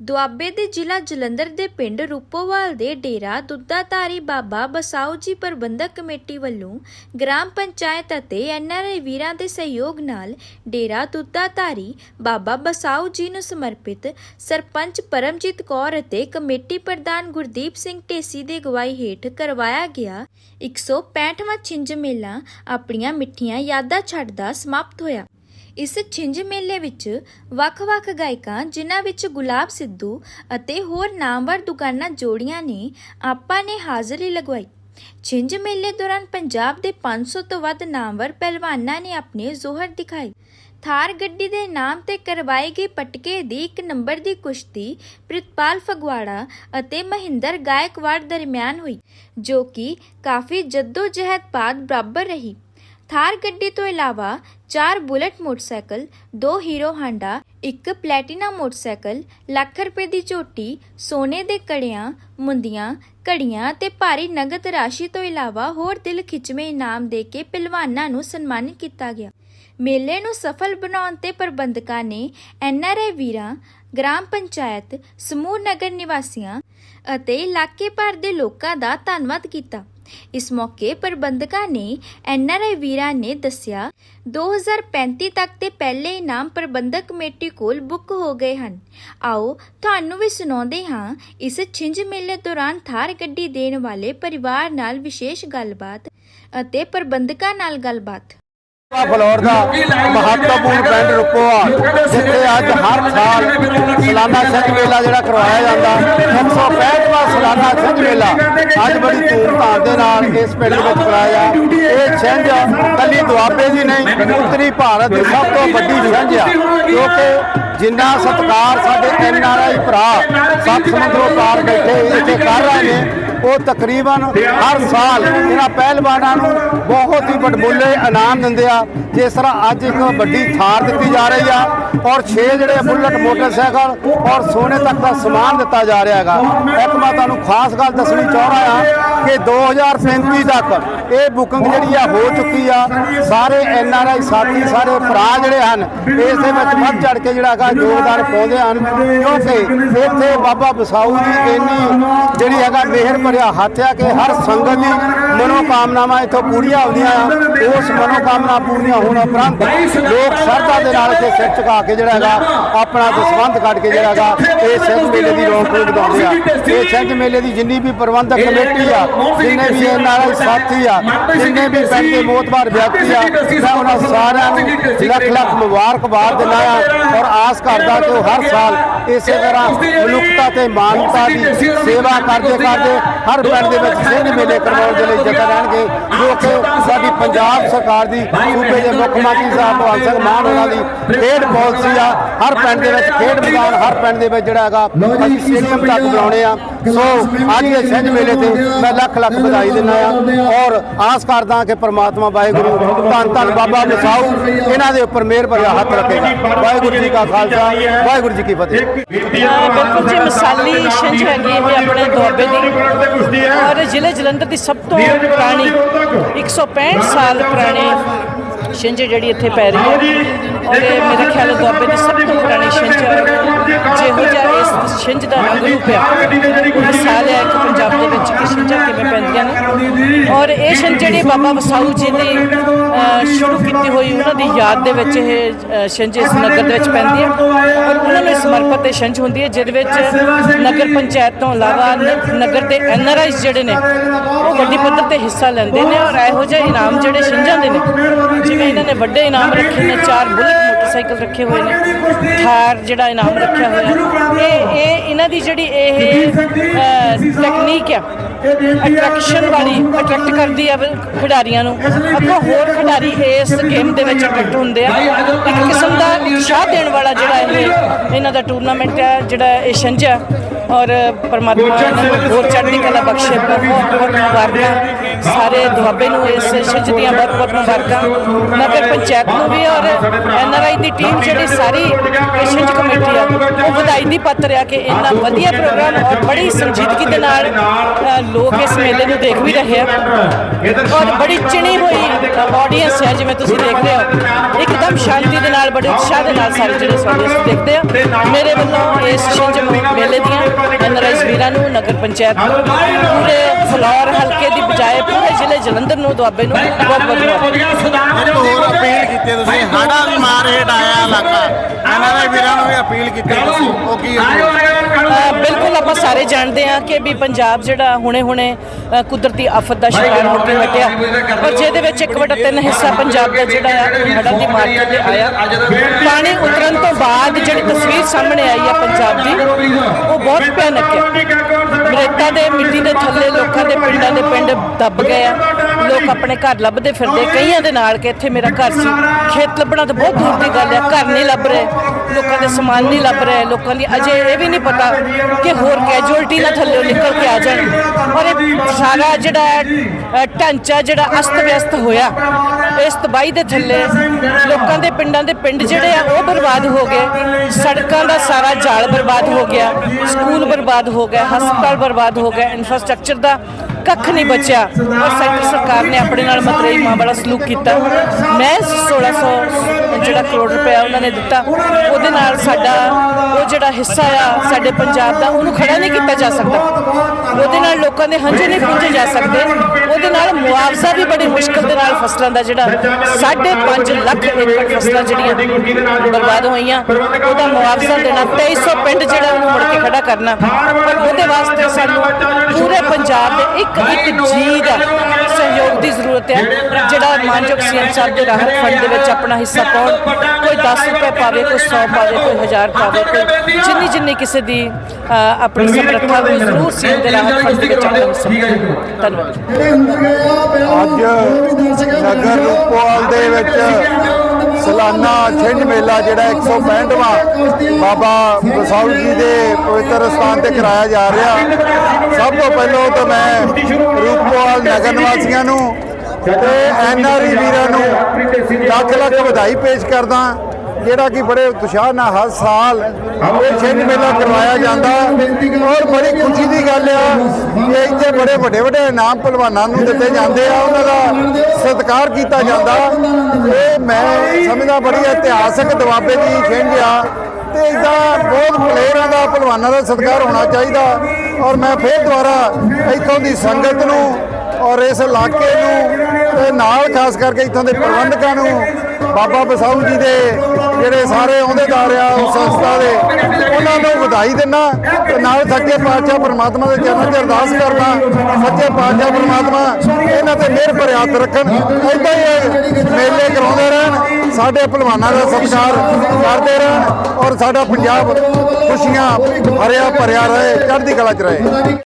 ਦੁਆਬੇ ਦੇ ਜ਼ਿਲ੍ਹਾ ਜਲੰਧਰ ਦੇ ਪਿੰਡ ਰੂਪੋਵਾਲ ਦੇ ਡੇਰਾ ਦੁੱਧਾਧਾਰੀ ਬਾਬਾ ਬਸਾਓ ਜੀ ਪ੍ਰਬੰਧਕ ਕਮੇਟੀ ਵੱਲੋਂ ਗ੍ਰਾਮ ਪੰਚਾਇਤ ਅਤੇ ਐਨਆਰਆਈ ਵੀਰਾਂ ਦੇ ਸਹਿਯੋਗ ਨਾਲ ਡੇਰਾ ਦੁੱਧਾਧਾਰੀ ਬਾਬਾ ਬਸਾਓ ਜੀ ਨੂੰ ਸਮਰਪਿਤ ਸਰਪੰਚ ਪਰਮਜੀਤ ਕੌਰ ਅਤੇ ਕਮੇਟੀ ਪ੍ਰਧਾਨ ਗੁਰਦੀਪ ਸਿੰਘ ਢੇਸੀ ਦੇ ਅਗਵਾਈ ਹੇਠ ਕਰਵਾਇਆ ਗਿਆ 165ਵਾਂ ਛਿੰਝ ਮੇਲਾ ਆਪਣੀਆਂ ਮਿੱਠੀਆਂ ਯਾਦਾਂ ਛੱਡਦਾ ਸਮਾਪਤ ਹੋਇਆ। ਇਸ ਛਿੰਝ ਮੇਲੇ ਵਿੱਚ ਵੱਖ-ਵੱਖ ਗਾਇਕਾਂ, ਜਿਨ੍ਹਾਂ ਵਿੱਚ ਗੁਲਾਬ ਸਿੱਧੂ ਅਤੇ ਹੋਰ ਨਾਮਵਰ ਦੁਕਾਨਾਂ ਜੋੜੀਆਂ ਨੇ, ਆਪਾਂ ਨੇ ਹਾਜ਼ਰੀ ਲਗਵਾਈ। ਛਿੰਝ ਮੇਲੇ ਦੌਰਾਨ ਪੰਜਾਬ ਦੇ 500 ਤੋਂ ਵੱਧ ਨਾਮਵਰ ਪਹਿਲਵਾਨਾਂ ਨੇ ਆਪਣੇ ਜ਼ੋਹਰ ਦਿਖਾਏ। ਥਾਰ ਗੱਡੀ ਦੇ ਨਾਮ ਤੇ ਕਰਵਾਈ ਗਈ ਪਟਕੇ ਦੀ ਇੱਕ ਨੰਬਰ ਦੀ ਕੁਸ਼ਤੀ ਪ੍ਰਿਤਪਾਲ ਫਗਵਾੜਾ ਅਤੇ ਮਹਿੰਦਰ ਗਾਇਕਵਾੜ ਦਰਮਿਆਨ ਹੋਈ, ਜੋ ਕਿ ਕਾਫੀ ਜੱਦੋ-ਜਹਿਦ ਬਾਅਦ ਬਰਾਬਰ ਰਹੀ। ਥਾਰ ਗੱਡੀ ਤੋਂ ਇਲਾਵਾ ਚਾਰ ਬੁਲਟ ਮੋਟਰਸਾਈਕਲ, ਦੋ ਹੀਰੋ ਹਾਂਡਾ, ਇੱਕ ਪਲੈਟੀਨਾ ਮੋਟਰਸਾਈਕਲ, ਲੱਖ ਰੁਪਏ ਦੀ ਝੋਟੀ, ਸੋਨੇ ਦੇ ਕੜਿਆਂ, ਮੁੰਦੀਆਂ, ਘੜੀਆਂ ਤੇ ਭਾਰੀ ਨਗਦ ਰਾਸ਼ੀ ਤੋਂ ਇਲਾਵਾ ਹੋਰ ਦਿਲ ਖਿੱਚਵੇਂ ਇਨਾਮ ਦੇ ਕੇ ਪਹਿਲਵਾਨਾਂ ਨੂੰ ਸਨਮਾਨਿਤ ਕੀਤਾ ਗਿਆ। ਮੇਲੇ ਨੂੰ ਸਫਲ ਬਣਾਉਣ ਤੇ ਪ੍ਰਬੰਧਕਾਂ ਨੇ ਐਨਆਰਆਈ ਵੀਰਾਂ, ਗ੍ਰਾਮ ਪੰਚਾਇਤ, ਸਮੂਹ ਨਗਰ ਨਿਵਾਸੀਆਂ ਅਤੇ ਇਲਾਕੇ ਭਰ ਦੇ ਲੋਕਾਂ ਦਾ ਧੰਨਵਾਦ ਕੀਤਾ। ਇਸ ਮੌਕੇ ਪ੍ਰਬੰਧਕਾਂ ਨੇ ਐਨਆਰਆਈ ਵੀਰਾਂ ਨੇ ਦੱਸਿਆ 2035 ਤੱਕ ਦੇ ਪਹਿਲੇ ਇਨਾਮ ਪ੍ਰਬੰਧਕ ਕਮੇਟੀ ਕੋਲ ਬੁੱਕ ਹੋ ਗਏ ਹਨ। ਆਓ ਤੁਹਾਨੂੰ ਵੀ ਸੁਣਾਉਂਦੇ ਹਾਂ, ਇਸ ਛਿੰਝ ਮੇਲੇ ਦੌਰਾਨ ਥਾਰ ਗੱਡੀ ਦੇਣ ਵਾਲੇ ਪਰਿਵਾਰ ਨਾਲ ਵਿਸ਼ੇਸ਼ ਗੱਲਬਾਤ ਅਤੇ ਪ੍ਰਬੰਧਕਾਂ ਨਾਲ ਗੱਲਬਾਤ। ਫਲੋਰ ਦਾ ਮਹੱਤਵਪੂਰਨ ਪਿੰਡ ਰੁਪੋਆ ਜਿੱਥੇ ਅੱਜ ਹਰ ਸਾਲ ਸਾਲਾਨਾ ਸਿੰਘ ਮੇਲਾ ਜਿਹੜਾ ਕਰਵਾਇਆ ਜਾਂਦਾ। 165ਵਾਂ ਸਾਲਾਨਾ ਸਿੰਘ ਮੇਲਾ ਅੱਜ ਬੜੀ ਧੂਮਧਾਮ ਦੇ ਨਾਲ ਇਸ ਪਿੰਡ ਵਿੱਚ ਕਰਾਇਆ ਇਹ ਛਿੰਝ ਕੱਲੀ ਦੁਆਬੇ ਦੀ ਨਹੀਂ, ਉੱਤਰੀ ਭਾਰਤ ਦੀ ਸਭ ਤੋਂ ਵੱਡੀ ਛਿੰਝ ਆ। ਕਿਉਂਕਿ ਜਿੰਨਾ ਸਤਿਕਾਰ ਸਾਡੇ ਐਨ ਆਰ ਆਈ ਭਰਾ ਸੱਤ ਸਮੁੰਦਰੋਂ ਪਾਰ ਬੈਠੇ ਇੱਥੇ ਕਰ ਰਹੇ ਨੇ ਉਹ ਤਕਰੀਬਨ ਹਰ ਸਾਲ ਇਹਨਾਂ ਪਹਿਲਵਾਨਾਂ ਨੂੰ ਬਹੁਤ ਹੀ ਵੱਡਮੁੱਲੇ ਇਨਾਮ ਦਿੰਦੇ ਆ, ਜਿਸ ਤਰ੍ਹਾਂ ਅੱਜ ਇੱਕ ਵੱਡੀ ਥਾਰ ਦਿੱਤੀ ਜਾ ਰਹੀ ਆ ਔਰ 6 ਜਿਹੜੇ ਬੁਲਟ ਮੋਟਰਸਾਈਕਲ ਔਰ ਸੋਨੇ ਤੱਕ ਦਾ ਸਮਾਨ ਦਿੱਤਾ ਜਾ ਰਿਹਾ ਹੈਗਾ। ਇੱਕ ਮੈਂ ਤੁਹਾਨੂੰ ਖਾਸ ਗੱਲ ਦੱਸਣੀ ਚਾਹੁੰਦਾ ਰਿਹਾ ਹਾਂ ਕਿ 2035 ਤੱਕ ਇਹ ਬੁਕਿੰਗ ਜਿਹੜੀ ਆ ਹੋ ਚੁੱਕੀ ਆ। ਸਾਰੇ ਐਨ ਆਰ ਆਈ ਸਾਥੀ, ਸਾਰੇ ਭਰਾ ਜਿਹੜੇ ਹਨ, ਇਸ ਦੇ ਵਿੱਚ ਵੱਧ ਚੜ ਕੇ ਜਿਹੜਾ ਹੈਗਾ ਯੋਗਦਾਨ ਪਾਉਂਦੇ ਹਨ, ਕਿਉਂਕਿ ਇੱਥੇ ਬਾਬਾ ਬਸਾਊ ਜੀ ਇੰਨੀ ਜਿਹੜੀ ਹੈਗਾ ਮਿਹਰ ਭਰਿਆ ਹੱਥ ਆ ਕਿ ਹਰ ਸੰਗਤ ਦੀ ਮਨੋਕਾਮਨਾਵਾਂ ਇੱਥੋਂ ਪੂਰੀਆਂ ਹੁੰਦੀਆਂ ਆ। ਉਸ ਮਨੋਕਾਮਨਾ ਪੂਰੀਆਂ ਹੋਣ ਉਪਰੰਤ ਲੋਕ ਸ਼ਰਧਾ ਦੇ ਨਾਲ ਇੱਥੇ ਸਿਰ ਝੁਕਾ ਕੇ ਜਿਹੜਾ ਹੈਗਾ, ਆਪਣਾ ਦਸਵੰਧ ਕੱਢ ਕੇ ਜਿਹੜਾ ਹੈਗਾ, ਇਹ ਸਿੰਘ ਮੇਲੇ ਦੀ ਰੌਣਕ ਨੂੰ ਵਧਾਉਂਦੇ ਆ। ਇਹ ਸਿੰਘ ਮੇਲੇ ਦੀ ਜਿੰਨੀ ਵੀ ਪ੍ਰਬੰਧਕ ਕਮੇਟੀ ਆ, ਜਿੰਨੇ ਵੀ ਇਹ ਨਾਲ ਸਾਥੀ ਆ, ਜਿੰਨੇ ਵੀ ਪਿੰਡ ਮੋਤਬਾਰ ਵਿਅਕਤੀ ਆ, ਮੈਂ ਉਹਨਾਂ ਸਾਰਿਆਂ ਨੂੰ ਲੱਖ ਲੱਖ ਮੁਬਾਰਕਬਾਦ ਦਿੰਦਾ ਆ ਔਰ ਆਸ ਕਰਦਾ ਕਿ ਉਹ ਹਰ ਸਾਲ ਇਸੇ ਤਰ੍ਹਾਂ ਮਨੁੱਖਤਾ ਤੇ ਮਾਨਵਤਾ ਦੀ ਸੇਵਾ ਕਰਦੇ ਕਰਦੇ ਹਰ ਪਿੰਡ ਦੇ ਵਿੱਚ ਸਿੰਘ ਮੇਲੇ ਕਰਵਾਉਣ ਦੇ ਲਈ ਜਤਨ ਰਹਿਣਗੇ। ਜੋ ਕਿ ਸਾਡੀ ਪੰਜਾਬ ਸਰਕਾਰ ਦੀ ਸੂਬੇ ਦੇ ਮੁੱਖ ਮੰਤਰੀ ਸਾਹਿਬ ਭਗਵੰਤ ਸਿੰਘ ਮਾਨ ਹੋਣਾ ਦੀ ਖੇਡ ਪਾਲਿਸੀ ਆ। ਹਰ ਪਿੰਡ ਦੇ ਵਿੱਚ ਖੇਡ ਮੈਦਾਨ ਹਰ ਪਿੰਡ ਦੇ ਵਿੱਚ ਜਿਹੜਾ ਹੈਗਾ ਅਸੀਂ ਸਟੇਡੀਅਮ ਤੱਕ ਬਣਾਉਣੇ ਆ। ਸੋ ਅੱਜ ਦੇ ਸਿੰਘ ਮੇਲੇ ਤੇ ਮੈਂ ਲੱਖ ਲੱਖ ਵਧਾਈ ਦਿੰਦਾ ਆ। ਔਰ ਆਸ ਕਰਦਾ ਕਿ ਪ੍ਰਮਾਤਮਾ ਵਾਹਿਗੁਰੂ ਧੰਨ ਧੰਨ ਬਾਬਾ ਬਸਾਊ ਇਹਨਾਂ ਦੇ ਉੱਪਰ ਮਿਹਰ ਭਰਿਆ ਹੱਥ ਰੱਖੇਗਾ। ਵਾਹਿਗੁਰੂ ਜੀ ਕਾ ਖਾਲਸਾ ਵਾਹਿਗੁਰੂ ਜੀ ਕੀ ਫਤਿਹ। ਬਿਲਕੁਲ ਜੀ ਮਿਸਾਲੀ ਛਿੰਝ ਹੈਗੀ ਇਹ ਆਪਣੇ ਦੁਆਬੇ ਦੀ। ਔਰ ਜ਼ਿਲ੍ਹੇ ਜਲੰਧਰ ਦੀ ਸਭ ਤੋਂ ਪੁਰਾਣੀ 165 ਸਾਲ ਪੁਰਾਣੀ ਛਿੰਝ ਜਿਹੜੀ ਇੱਥੇ ਪੈ ਰਹੀ ਹੈ ਔਰ ਇਹ ਮੇਰੇ ਖਿਆਲ ਦੁਆਬੇ ਦੀ ਸਭ ਤੋਂ ਪੁਰਾਣੀ ਛਿੰਝ ਹੈ ਜਿਹੋ ਜਿਹਾ ਇਸ ਛਿੰਝ ਦਾ ਰੰਗ ਰੂਪ ਹੈ ਮਿਸਾਲ ਹੈ ਕਿ ਪੰਜਾਬ ਦੇ ਵਿੱਚ ਕਿ ਛਿੰਝਾਂ ਕਿਵੇਂ ਪੈਂਦੀਆਂ ਨੇ। ਔਰ ਇਹ ਛਿੰਝ ਜਿਹੜੀ ਬਾਬਾ ਵਸਾਊ ਜੀ ਨੇ ਸ਼ੁਰੂ ਕੀਤੀ ਹੋਈ ਉਹਨਾਂ ਦੀ ਯਾਦ ਦੇ ਵਿੱਚ ਇਹ ਛਿੰਝ ਇਸ ਨਗਰ ਦੇ ਵਿੱਚ ਪੈਂਦੀ ਹੈ। ਔਰ ਉਹਨਾਂ ਨੂੰ ਸਮਰਪਿਤ ਇਹ ਛਿੰਝ ਹੁੰਦੀ ਹੈ ਜਿਹਦੇ ਵਿੱਚ ਨਗਰ ਪੰਚਾਇਤ ਤੋਂ ਇਲਾਵਾ ਨਗਰ ਦੇ ਐਨਆਰਆਈਜ਼ ਜਿਹੜੇ ਨੇ ਉਹ ਵੱਡੀ ਪੱਧਰ ਤੇ ਹਿੱਸਾ ਲੈਂਦੇ ਨੇ। ਔਰ ਇਹੋ ਜਿਹੇ ਇਨਾਮ ਜਿਹੜੇ ਛਿੰਝਾਂ ਦੇ ਨੇ ਜਿਵੇਂ ਇਹਨਾਂ ਨੇ ਵੱਡੇ ਇਨਾਮ ਰੱਖੇ ਨੇ, ਚਾਰ ਬੁਲਟ ਮੋਟਰਸਾਈਕਲ ਰੱਖੇ ਹੋਏ ਨੇ, ਥਾਰ ਜਿਹੜਾ ਇਨਾਮ ਰੱਖਿਆ ਹੋਇਆ। ਇਹ ਇਹ ਇਹਨਾਂ ਦੀ ਜਿਹੜੀ ਇਹ ਟੈਕਨੀਕ ਆ। ਅਟਰੈਕਸ਼ਨ ਵਾਲੀ ਅਟਰੈਕਟ ਕਰਦੀ ਆ ਖਿਡਾਰੀਆਂ ਨੂੰ। ਅੱਗੋਂ ਹੋਰ ਖਿਡਾਰੀ ਇਸ ਗੇਮ ਦੇ ਵਿੱਚ ਅਟਰੈਕਟ ਹੁੰਦੇ ਆ। ਇੱਕ ਕਿਸਮ ਦਾ ਉਤਸ਼ਾਹ ਦੇਣ ਵਾਲਾ ਜਿਹੜਾ ਇਹ, ਇਹਨਾਂ ਦਾ ਟੂਰਨਾਮੈਂਟ ਹੈ ਜਿਹੜਾ ਇਹ ਛਿੰਝ ਔਰ ਪਰਮਾਤਮਾ ਇਹਨਾਂ ਨੂੰ ਹੋਰ ਚੜ੍ਹਦੀ ਕਲਾ ਬਖਸ਼ੇ ਬਹੁਤ ਬਹੁਤ ਮੁਬਾਰਕਾਂ। ਸਾਰੇ ਦੁਆਬੇ ਨੂੰ ਇਸ ਛਿੰਝ ਦੀਆਂ ਬਹੁਤ ਬਹੁਤ ਮੁਬਾਰਕਾਂ ਨਗਰ ਪੰਚਾਇਤ ਨੂੰ ਵੀ ਔਰ ਐਨਆਰਆਈ ਦੀ ਟੀਮ ਜਿਹੜੀ ਸਾਰੀ ਛਿੰਝ ਕਮੇਟੀ ਆ ਉਹ ਵਧਾਈ ਦੀ ਪਾਤਰ ਆ ਕਿ ਇੰਨਾ ਵਧੀਆ ਪ੍ਰੋਗਰਾਮ ਔਰ ਬੜੀ ਸੰਜੀਦਗੀ ਦੇ ਨਾਲ ਲੋਕ ਇਸ ਮੇਲੇ ਨੂੰ ਦੇਖ ਵੀ ਰਹੇ ਆ ਔਰ ਬੜੀ ਚਿਣੀ ਹੋਈ ਆਡੀਅנס ਹੈ ਜਿਵੇਂ ਤੁਸੀਂ ਦੇਖ ਰਹੇ ਹੋ ਇੱਕਦਮ ਸ਼ਾਂਤੀ ਦੇ ਨਾਲ ਬੜੇ ਉਤਸ਼ਾਹ ਦੇ ਨਾਲ ਸਾਰੇ ਜਿਹੜੇ ਸਾਡੇ ਦੇਖਦੇ ਆ ਮੇਰੇ ਵੱਲੋਂ ਇਸ ਛਿੰਝ ਮੇਲੇ ਦੀਆਂ ਐਨਆਰਆਈਜ਼ ਵੀਰਾਂ ਨੂੰ ਨਗਰ ਪੰਚਾਇਤ ਪੂਰੇ ਫਲੋਰ ਹਲਕੇ ਦੀ ਬਜਾਏ ਪੂਰੇ ਜ਼ਿਲ੍ਹੇ ਜਲੰਧਰ ਨੂੰ ਦੁਆਬੇ ਨੂੰ ਬਹੁਤ ਬਹੁਤ ਇੱਕ ਹੋਰ ਅਪੀਲ ਕੀਤੀ ਤੁਸੀਂ ਹਾੜਾ ਦੀ ਮਾਰ ਹੇਠ ਆਇਆ ਇਲਾਕਾ। ਇਹਨਾਂ ਦੇ ਵੀਰਾਂ ਨੂੰ ਵੀ ਅਪੀਲ ਕੀਤੀ ਤੁਸੀਂ ਉਹ ਕੀ ਬਿਲਕੁਲ ਆਪਾਂ ਸਾਰੇ ਜਾਣਦੇ ਹਾਂ ਕਿ ਵੀ ਪੰਜਾਬ ਜਿਹੜਾ ਹੁਣੇ-ਹੁਣੇ ਕੁਦਰਤੀ ਆਫਤ ਦਾ ਸ਼ਿਕਾਰ ਹੋ ਕੇ ਹਟਿਆ ਔਰ ਜਿਹਦੇ ਵਿੱਚ ਇੱਕ ਵੱਡਾ ਤਿੰਨ ਹਿੱਸਾ ਪੰਜਾਬ ਦਾ ਜਿਹੜਾ ਆ ਹੜ੍ਹਾਂ ਦੀ ਮਾਰ ਕੇ ਆਇਆ। ਪਾਣੀ ਉਤਰਨ ਤੋਂ ਬਾਅਦ ਜਿਹੜੀ ਤਸਵੀਰ ਸਾਹਮਣੇ ਆਈ ਆ ਪੰਜਾਬ ਦੀ ਉਹ ਬਹੁਤ ਭਿਆਨਕ ਹੈ। ਰੇਤਾਂ ਦੇ, ਮਿੱਟੀ ਦੇ ਥੱਲੇ, ਲੋਕਾਂ ਦੇ ਪਿੰਡਾਂ ਦੇ ਪਿੰਡ ਦੱਬ ਗਏ ਆ। ਲੋਕ ਆਪਣੇ ਘਰ ਲੱਭਦੇ ਫਿਰਦੇ ਕਈਆਂ ਦੇ ਨਾਲ ਕਿ ਇੱਥੇ ਮੇਰਾ ਘਰ ਸੀ। ਖੇਤ ਲੱਭਣਾ ਤਾਂ ਬਹੁਤ ਦੂਰ ਦੀ ਗੱਲ ਹੈ ਘਰ ਨਹੀਂ ਲੱਭ ਰਹੇ। ਲੋਕਾਂ ਦੇ ਸਮਾਨ ਨਹੀਂ ਲੱਭ ਰਹੇ। ਲੋਕਾਂ ਦੀ ਅਜੇ ਇਹ ਵੀ ਨਹੀਂ ਪਤਾ ਕਿ ਹੋਰ ਕੈਜੁਅਲਟੀ ਨਾ ਥੱਲੇ ਨਿਕਲ ਕੇ ਆ ਜਾਣ। ਔਰ ਇਹ ਸਾਰਾ ਜਿਹੜਾ ਢਾਂਚਾ ਜਿਹੜਾ ਅਸਤ ਵਿਅਸਤ ਹੋਇਆ, ਇਸ ਤਬਾਹੀ ਦੇ ਥੱਲੇ ਲੋਕਾਂ ਦੇ ਪਿੰਡਾਂ ਦੇ ਪਿੰਡ ਜਿਹੜੇ ਆ, ਉਹ ਬਰਬਾਦ ਹੋ ਗਏ। ਸੜਕਾਂ ਦਾ ਸਾਰਾ ਜਾਲ ਬਰਬਾਦ ਹੋ ਗਿਆ। ਸਕੂਲ ਬਰਬਾਦ ਹੋ ਗਿਆ ਹਸਪਤਾਲ ਬਰਬਾਦ ਹੋ ਗਿਆ ਇਨਫਰਾਸਟ੍ਰਕਚਰ ਦਾ। ਕੱਖ ਨਹੀਂ ਬਚਿਆ। ਔਰ ਸੈਂਟਰ ਸਰਕਾਰ ਨੇ ਆਪਣੇ ਨਾਲ ਮਤਰੇਈ ਮਾਂ ਵਾਲਾ ਸਲੂਕ ਕੀਤਾ। ਮੈਂ 1600 ਜਿਹੜਾ ਕਰੋੜ ਰੁਪਇਆ ਉਹਨਾਂ ਨੇ ਦਿੱਤਾ। ਉਹਦੇ ਨਾਲ ਸਾਡਾ ਉਹ ਜਿਹੜਾ ਹਿੱਸਾ ਆ, ਸਾਡੇ ਪੰਜਾਬ ਦਾ, ਉਹਨੂੰ ਖੜਾ ਨਹੀਂ ਕੀਤਾ ਜਾ ਸਕਦਾ। ਉਹਦੇ ਨਾਲ ਲੋਕਾਂ ਦੇ ਹੰਝੇ ਨਹੀਂ ਪੂੰਝੇ ਜਾ ਸਕਦੇ। ਉਹਦੇ ਨਾਲ ਮੁਆਵਜ਼ਾ ਵੀ ਬੜੀ ਮੁਸ਼ਕਲ ਦੇ ਨਾਲ ਫਸਲਾਂ ਦਾ ਜਿਹੜਾ 5.5 ਲੱਖ ਏਕੜ ਫਸਲਾਂ ਜਿਹੜੀਆਂ ਬਰਬਾਦ ਹੋਈਆਂ, ਉਹਦਾ ਮੁਆਵਜ਼ਾ ਦੇਣਾ 2300 ਪਿੰਡ ਜਿਹੜਾ ਉਹਨੂੰ ਮੁੜ ਕੇ ਖੜਾ ਕਰਨਾ। ਪਰ ਉਹਦੇ ਵਾਸਤੇ ਸਾਨੂੰ ਪੂਰੇ ਪੰਜਾਬ ਦੇ ਇੱਕ ਇੱਕ ਜੀ ਦਾ ਸਹਿਯੋਗ ਦੀ ਜ਼ਰੂਰਤ ਹੈ। ਜਿਹੜਾ ਮਾਨਯੋਗ ਸੀਐਮ ਸਾਹਿਬ ਦੇ ਰਾਹਤ ਫੰਡ ਦੇ ਵਿੱਚ ਆਪਣਾ ਹਿੱਸਾ ਪਾਉਣ ਕੋਈ 10 ਰੁਪਏ ਪਾਵੇ ਕੋਈ 100 ਪਾਵੇ ਕੋਈ 1000 ਪਾਵੇ ਕੋਈ ਜਿੰਨੀ ਜਿੰਨੀ ਕਿਸੇ ਦੀ ਆਪਣੀ ਸਮਰੱਥਾ ਉਹ ਜ਼ਰੂਰ ਸੀਐਮ ਦੇ ਰਾਹਤ ਫੰਡ ਦੇ ਵਿੱਚ ਆਪਣਾ ਹਿੱਸਾ। ਧੰਨਵਾਦ। ਅੱਜ ਨਗਰ ਰੂਪੋਵਾਲ ਦੇ ਵਿੱਚ ਸਾਲਾਨਾ ਛਿੰਝ ਮੇਲਾ ਜਿਹੜਾ 165ਵਾਂ ਬਾਬਾ ਬਸਾਉ ਜੀ ਦੇ ਪਵਿੱਤਰ ਸਥਾਨ ਤੇ ਕਰਾਇਆ ਜਾ ਰਿਹਾ। ਸਭ ਤੋਂ ਪਹਿਲਾਂ ਤਾਂ ਮੈਂ ਰੂਪੋਵਾਲ ਨਗਰ ਨਿਵਾਸੀਆਂ ਨੂੰ ਤੇ ਐਨਆਰਈ ਵੀਰਾਂ ਨੂੰ ਲੱਖ ਲੱਖ ਵਧਾਈ ਪੇਸ਼ ਕਰਦਾ ਜਿਹੜਾ ਕਿ ਬੜੇ ਉਤਸ਼ਾਹ ਨਾਲ ਹਰ ਸਾਲ ਇਹ ਛਿੰਝ ਮੇਲਾ ਕਰਵਾਇਆ ਜਾਂਦਾ। ਔਰ ਬੜੀ ਖੁਸ਼ੀ ਦੀ ਗੱਲ ਆ ਕਿ ਇੱਥੇ ਬੜੇ ਵੱਡੇ ਵੱਡੇ ਇਨਾਮ ਪਹਿਲਵਾਨਾਂ ਨੂੰ ਦਿੱਤੇ ਜਾਂਦੇ ਆ। ਉਹਨਾਂ ਦਾ ਸਤਿਕਾਰ ਕੀਤਾ ਜਾਂਦਾ। ਇਹ ਮੈਂ ਸਮਝਦਾ ਬੜੀ ਇਤਿਹਾਸਕ ਦਵਾਬੇ ਦੀ ਛਿੰਝ ਆ। ਤੇ ਇਦਾਂ ਬਹੁਤ ਪਲੇਅਰਾਂ ਦਾ ਪਹਿਲਵਾਨਾਂ ਦਾ ਸਤਿਕਾਰ ਹੋਣਾ ਚਾਹੀਦਾ। ਔਰ ਮੈਂ ਫੇਰ ਦੁਬਾਰਾ ਇੱਥੋਂ ਦੀ ਸੰਗਤ ਨੂੰ ਔਰ ਇਸ ਇਲਾਕੇ ਨੂੰ ਤੇ ਨਾਲ ਖਾਸ ਕਰਕੇ ਇੱਥੋਂ ਦੇ ਪ੍ਰਬੰਧਕਾਂ ਨੂੰ ਬਾਬਾ ਬਸਾਊ ਜੀ ਦੇ ਜਿਹੜੇ ਸਾਰੇ ਅਹੁਦੇਦਾਰ ਆ ਉਸ ਸੰਸਥਾ ਦੇ, ਉਹਨਾਂ ਨੂੰ ਵਧਾਈ ਦਿੰਦਾ ਤੇ ਨਾਲ ਸੱਚੇ ਪਾਤਸ਼ਾਹ ਪਰਮਾਤਮਾ ਦੇ ਚਰਨਾਂ 'ਚ ਅਰਦਾਸ ਕਰਦਾ, ਸੱਚੇ ਪਾਤਸ਼ਾਹ ਪਰਮਾਤਮਾ ਇਹਨਾਂ ਤੇ ਮਿਹਰ ਭਰੇ ਹੱਥ ਰੱਖਣ। ਏਦਾਂ ਹੀ ਮੇਲੇ ਕਰਾਉਂਦੇ ਰਹਿਣ, ਸਾਡੇ ਭਲਵਾਨਾਂ ਦਾ ਸਤਿਕਾਰ ਕਰਦੇ ਰਹਿਣ ਔਰ ਸਾਡਾ ਪੰਜਾਬ ਖੁਸ਼ੀਆਂ ਭਰਿਆ ਭਰਿਆ ਰਹੇ, ਚੜ੍ਹਦੀ ਕਲਾ 'ਚ ਰਹੇ।